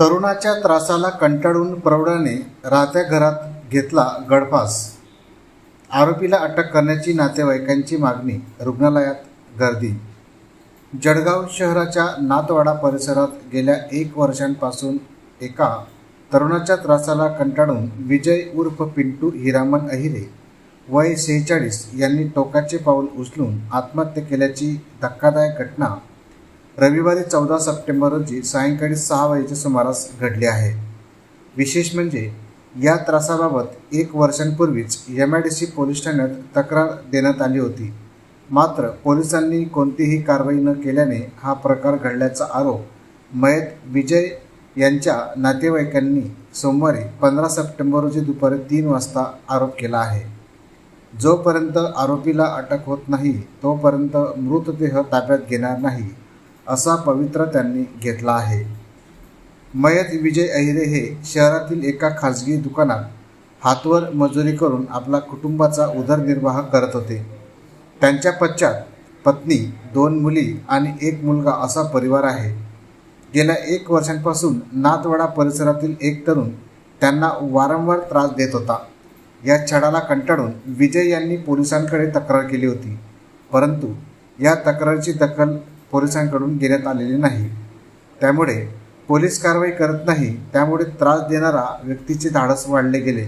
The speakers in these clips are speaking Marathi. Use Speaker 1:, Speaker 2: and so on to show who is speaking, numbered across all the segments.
Speaker 1: तरुणाच्या त्रासाला कंटाळून प्रौढाने राहत्या घरात घेतला गडफास. आरोपीला अटक करण्याची नातेवाईकांची मागणी रुग्णालयात गर्दी. जळगाव शहराच्या नातवाडा परिसरात गेल्या एक वर्षांपासून एका तरुणाच्या त्रासाला कंटाळून विजय उर्फ पिंटू हिरामन अहिरे वय सेहेचाळीस यांनी टोकाचे पाऊल उचलून आत्महत्या केल्याची धक्कादायक घटना रविवारी चौदा सप्टेंबर रोजी सायंकाळी सहा वाजेच्या सुमारास घडली आहे. विशेष म्हणजे या त्रासाबाबत एक वर्षांपूर्वीच M I D C police ठाण्यात तक्रार देण्यात आली होती. मात्र पोलिसांनी कोणतीही कारवाई न केल्याने हा प्रकार घडल्याचा आरोप मयत विजय यांच्या नातेवाईकांनी सोमवारी पंधरा सप्टेंबर रोजी दुपारी तीन वाजता आरोप केला आहे. जोपर्यंत आरोपीला अटक होत नाही तोपर्यंत मृतदेह ताब्यात घेणार नाही. असा पवित्रा त्यांनी घेतला आहे. मयत विजय अहिरे हे शहरातील एका खाजगी दुकानात हातवर मजुरी करून आपला कुटुंबाचा उदरनिर्वाह करत होते. त्यांच्या पश्चात पत्नी दोन मुली आणि एक मुलगा असा परिवार आहे. गेल्या एक वर्षांपासून नातवाडा परिसरातील एक तरुण त्यांना वारंवार त्रास देत होता. या छडाला कंटाळून विजय यांनी पोलिसांकडे तक्रार केली होती. परंतु या तक्रारीची दखल पोलिसांकडून घेण्यात आलेली नाही. त्यामुळे पोलीस कारवाई करत नाही त्यामुळे त्रास देणारा व्यक्तीचे धाडस वाढले गेले.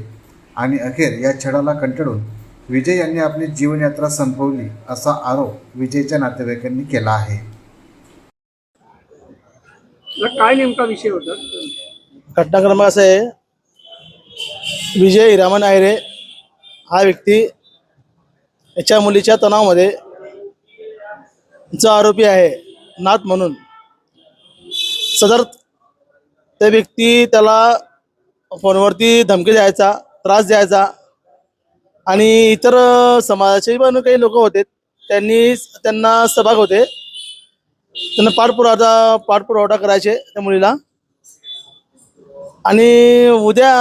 Speaker 1: आणि अखेर या छडाला कंटाळून विजय यांनी आपली जीवनयात्रा संपवली असा आरोप विजयच्या नातेवाईकांनी केला आहे.
Speaker 2: काय नेमका विषय होता?
Speaker 3: घटनाक्रम असं आहे. विजय हिरामन आयरे हा व्यक्ती याच्या मुलीच्या तणावामध्ये जो आरोपी आहे नाथ म्हणून. सदर त्या व्यक्ती त्याला फोनवरती धमकी द्यायचा त्रास द्यायचा आणि इतर समाजाचे पण काही लोक होते त्यांनी त्यांना सहभाग होते. त्यांना पाठपुरावा पाठपुरवठा करायचे त्या मुलीला. आणि उद्या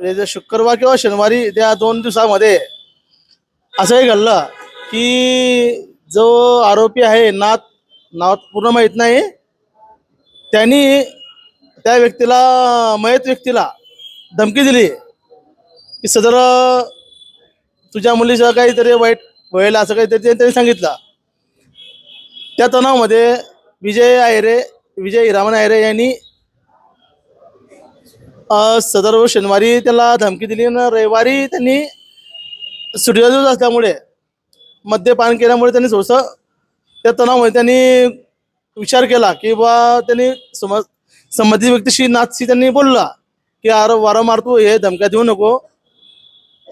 Speaker 3: म्हणजे शुक्रवार किंवा शनिवारी त्या दोन दिवसामध्ये असंही घडलं की जो आरोपी आहे नाथ नाव पूर्ण माहीत नाही. त्यांनी त्या व्यक्तीला मयत व्यक्तीला धमकी दिली. की सदर तुझ्या मुलीचं काहीतरी वाईट व्हायला असं काहीतरी त्यांनी सांगितलं. त्या तणावामध्ये विजय आयरे विजय हिरामन आयरे यांनी सदर शनिवारी त्याला धमकी दिली. आणि रविवारी त्यांनी सुट्टीचा असल्यामुळे मद्यपान केल्यामुळे त्यांनी थोडंसं त्या तणावमुळे त्यांनी विचार केला की बा त्यांनी समज संबंधित व्यक्तीशी नाथशी त्यांनी बोलला की अरे वारंवार तू हे धमक्या देऊ नको.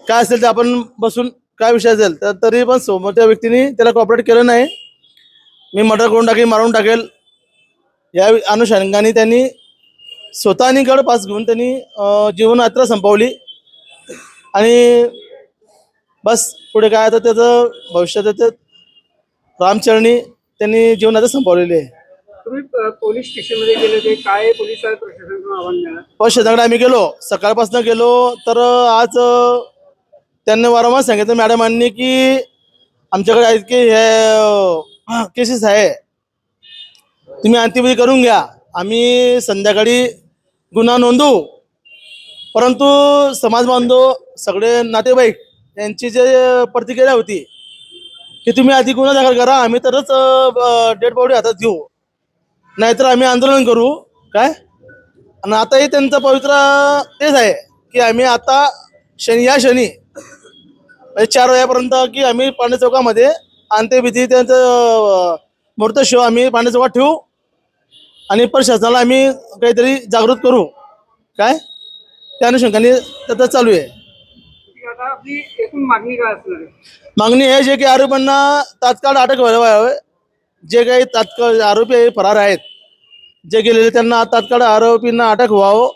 Speaker 3: काय असेल ते आपण बसून काय विषय असेल तर तरी पण समोरच्या व्यक्तीने त्याला कॉपरेट केलं नाही. मी मर्डर करून टाकेल मारून टाकेल. या अनुषंगाने त्यांनी स्वतःनी गड पास घेऊन त्यांनी जीवनयात्रा संपवली. आणि बस पुढे काय आता त्याचं भविष्यात रामचरणी त्यांनी जीवनयात्रा संपवलेली आहे.
Speaker 2: तुम्ही अ, पोलीस स्टेशनमध्ये गेले होते. काय पोलीस आव्हान
Speaker 3: पण शेताकडे आम्ही गेलो. सकाळपासून गेलो तर आज अं, त्यांनी वारंवार सांगितलं मॅडमांनी की आमच्याकडे आहेत की हे केसेस आहे. तुम्ही अंत्यविधी करून घ्या. आम्ही संध्याकाळी गुन्हा नोंदवू. परंतु समाज बांधव सगळे नातेवाईक त्यांची जे प्रतिक्रिया होती की तुम्ही आधी गुन्हा दाखल करा आम्ही तरच डेड बॉडी हातात घेऊ. नाहीतर आम्ही आंदोलन करू. काय? आणि आताही त्यांचं पवित्र तेच आहे की आम्ही आता शनी या शनी म्हणजे चार वाजेपर्यंत की आम्ही पांडे चौकामध्ये अंत्यविधी त्यांचं मूर्त शो आम्ही पांडे चौकात ठेवू आणि प्रशासनाला आम्ही काहीतरी जागृत करू. काय? त्या अनुषंगाने त्याचं चालू आहे.
Speaker 2: आपली एकूण मागणी काय असणार आहे?
Speaker 3: मागणी हे जे काही आरोपांना तात्काळ अटक व्हायला हवे. जे काही तात्काळ आरोपी फरार आहेत जे गेलेले त्यांना तात्काळ आरोपींना अटक व्हावं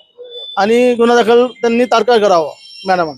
Speaker 3: आणि गुन्हा दाखल त्यांनी तात्काळ करावं मॅडम.